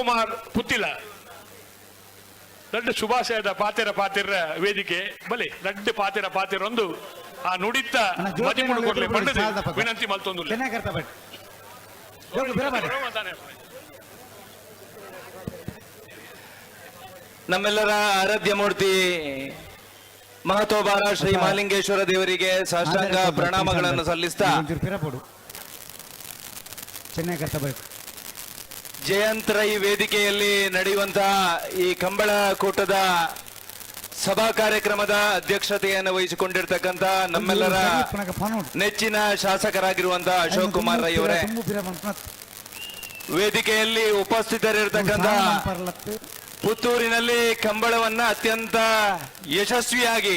ಕುಮಾರ್ ಪುತ್ತಿಲ. ದೊಡ್ಡ ಶುಭಾಶಯದ ಪಾತಿರ ಪಾತಿರ ವೇದಿಕೆ. ಬಲಿ ದೊಡ್ಡ ಪಾತೆರ ಪಾತಿರ ಒಂದು ಆ ಮದಿ ಪಕ್ಕ. ವಿನಂತಿ ಮಲ್ತೊಂದು. ನಮ್ಮೆಲ್ಲರ ಆರಾಧ್ಯ ಮೂರ್ತಿ ಮಹತೋಬಾರ ಶ್ರೀ ಮಹಾಲಿಂಗೇಶ್ವರ ದೇವರಿಗೆ ಸಾಷ್ಟಾಂಗ ಪ್ರಣಾಮಗಳನ್ನು ಸಲ್ಲಿಸ್ತಾ ಚೆನ್ನಾಗಿ ಜಯಂತ್ ರೈ ವೇದಿಕೆಯಲ್ಲಿ ನಡೆಯುವಂತಹ ಈ ಕಂಬಳ ಕೂಟದ ಸಭಾ ಕಾರ್ಯಕ್ರಮದ ಅಧ್ಯಕ್ಷತೆಯನ್ನು ವಹಿಸಿಕೊಂಡಿರ್ತಕ್ಕಂಥ ನಮ್ಮೆಲ್ಲರ ನೆಚ್ಚಿನ ಶಾಸಕರಾಗಿರುವಂತಹ ಅಶೋಕ್ ಕುಮಾರ್ ರೈ ಅವರೇ. ವೇದಿಕೆಯಲ್ಲಿ ಉಪಸ್ಥಿತರಿರ್ತಕ್ಕಂಥ ಪುತ್ತೂರಿನಲ್ಲಿ ಕಂಬಳವನ್ನ ಅತ್ಯಂತ ಯಶಸ್ವಿಯಾಗಿ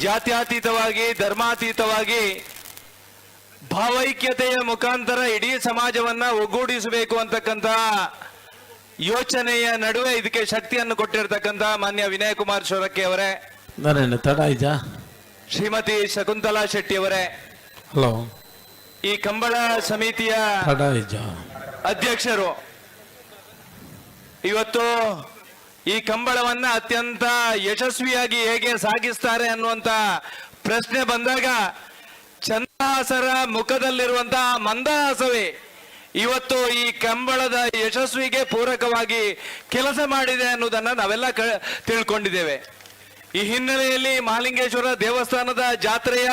ಜಾತ್ಯಾತೀತವಾಗಿ ಧರ್ಮಾತೀತವಾಗಿ ಭಾವೈಕ್ಯತೆಯ ಮುಖಾಂತರ ಇಡೀ ಸಮಾಜವನ್ನ ಒಗ್ಗೂಡಿಸಬೇಕು ಅಂತಕ್ಕಂಥ ಯೋಚನೆಯ ನಡುವೆ ಇದಕ್ಕೆ ಶಕ್ತಿಯನ್ನು ಕೊಟ್ಟಿರ್ತಕ್ಕಂಥ ಮಾನ್ಯ ವಿನಯ್ ಕುಮಾರ್ ಶೋರಕ್ಕೆ ಅವರೇ. ನಾನೇನು ತಡ ಆಯ್ತಾ ಶ್ರೀಮತಿ ಶಕುಂತಲಾ ಶೆಟ್ಟಿ ಅವರೇ. ಹಲೋ. ಈ ಕಂಬಳ ಸಮಿತಿಯ ತಡ ಆಯ್ತಾ ಅಧ್ಯಕ್ಷರು. ಇವತ್ತು ಈ ಕಂಬಳವನ್ನ ಅತ್ಯಂತ ಯಶಸ್ವಿಯಾಗಿ ಹೇಗೆ ಸಾಗಿಸ್ತಾರೆ ಅನ್ನುವಂತ ಪ್ರಶ್ನೆ ಬಂದಾಗ ಚಂದ್ರಹಾಸರ ಮುಖದಲ್ಲಿರುವಂತಹ ಮಂದಹಾಸವೇ. ಇವತ್ತು ಈ ಕಂಬಳದ ಯಶಸ್ವಿಗೆ ಪೂರಕವಾಗಿ ಕೆಲಸ ಮಾಡಿದೆ ಅನ್ನೋದನ್ನ ನಾವೆಲ್ಲ ತಿಳ್ಕೊಂಡಿದ್ದೇವೆ. ಈ ಹಿನ್ನೆಲೆಯಲ್ಲಿ ಮಹಾಲಿಂಗೇಶ್ವರ ದೇವಸ್ಥಾನದ ಜಾತ್ರೆಯ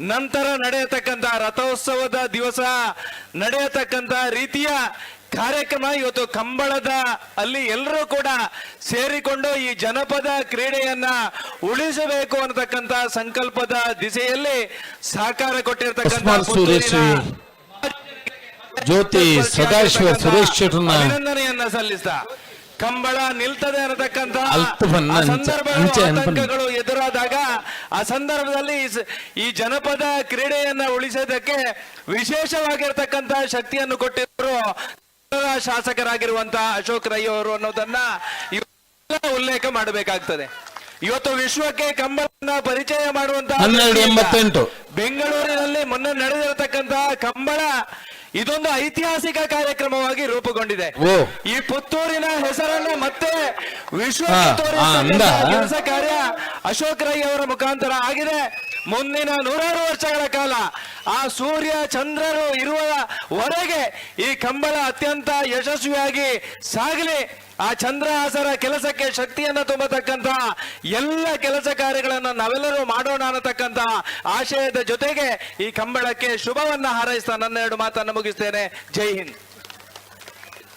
ನಂತರ ನಡೆಯತಕ್ಕಂಥ ರಥೋತ್ಸವದ ದಿವಸ ನಡೆಯತಕ್ಕಂಥ ರೀತಿಯ ಕಾರ್ಯಕ್ರಮ ಇವತ್ತು ಕಂಬಳದ ಅಲ್ಲಿ ಎಲ್ಲರೂ ಕೂಡ ಸೇರಿಕೊಂಡು ಈ ಜನಪದ ಕ್ರೀಡೆಯನ್ನ ಉಳಿಸಬೇಕು ಅನ್ನತಕ್ಕಂತ ಸಂಕಲ್ಪದ ದಿಸೆಯಲ್ಲಿ ಸಹಕಾರ ಕೊಟ್ಟಿರ್ತಕ್ಕಂಥ ಜ್ಯೋತಿ ಸದಾಶಿವ ಸುರೇಶ್ ಅಭಿನಂದನೆಯನ್ನ ಸಲ್ಲಿಸ್ತಾ. ಕಂಬಳ ನಿಲ್ತದೆ ಅನ್ನತಕ್ಕಂತ ಸಂದರ್ಭಗಳು, ಎದುರಾದಾಗ ಆ ಸಂದರ್ಭದಲ್ಲಿ ಈ ಜನಪದ ಕ್ರೀಡೆಯನ್ನ ಉಳಿಸೋದಕ್ಕೆ ವಿಶೇಷವಾಗಿರ್ತಕ್ಕಂತ ಶಕ್ತಿಯನ್ನು ಕೊಟ್ಟಿದ್ರು ಶಾಸಕರಾಗಿರುವಂತಹ ಅಶೋಕ್ ರೈ ಅವರು ಅನ್ನೋದನ್ನ ಉಲ್ಲೇಖ ಮಾಡಬೇಕಾಗ್ತದೆ. ಇವತ್ತು ವಿಶ್ವಕ್ಕೆ ಕಂಬಳನ್ನ ಪರಿಚಯ ಮಾಡುವಂತಹ ಬೆಂಗಳೂರಿನಲ್ಲಿ ಮೊನ್ನೆ ನಡೆದಿರತಕ್ಕಂತಹ ಕಂಬಳ ಇದೊಂದು ಐತಿಹಾಸಿಕ ಕಾರ್ಯಕ್ರಮವಾಗಿ ರೂಪುಗೊಂಡಿದೆ. ಈ ಪುತ್ತೂರಿನ ಹೆಸರನ್ನು ಮತ್ತೆ ವಿಶ್ವ. ಕೆಲಸ ಕಾರ್ಯ ಅಶೋಕ್ ರೈ ಅವರ ಮುಖಾಂತರ ಆಗಿದೆ. ಮುಂದಿನ ನೂರಾರು ವರ್ಷಗಳ ಕಾಲ ಆ ಸೂರ್ಯ ಚಂದ್ರರು ಇರುವವರೆಗೆ ಈ ಕಂಬಳ ಅತ್ಯಂತ ಯಶಸ್ವಿಯಾಗಿ ಸಾಗಲಿ. ಆ ಚಂದ್ರಹಾಸರ ಕೆಲಸಕ್ಕೆ ಶಕ್ತಿಯನ್ನು ತುಂಬತಕ್ಕಂತ ಎಲ್ಲ ಕೆಲಸ ಕಾರ್ಯಗಳನ್ನು ನಾವೆಲ್ಲರೂ ಮಾಡೋಣ ಅನ್ನತಕ್ಕಂತ ಆಶಯದ ಜೊತೆಗೆ ಈ ಕಂಬಳಕ್ಕೆ ಶುಭವನ್ನ ಹಾರೈಸ್ತಾ ನನ್ನ ಎರಡು ಮಾತನ್ನು ಮುಗಿಸ್ತೇನೆ. ಜೈ ಹಿಂದ್.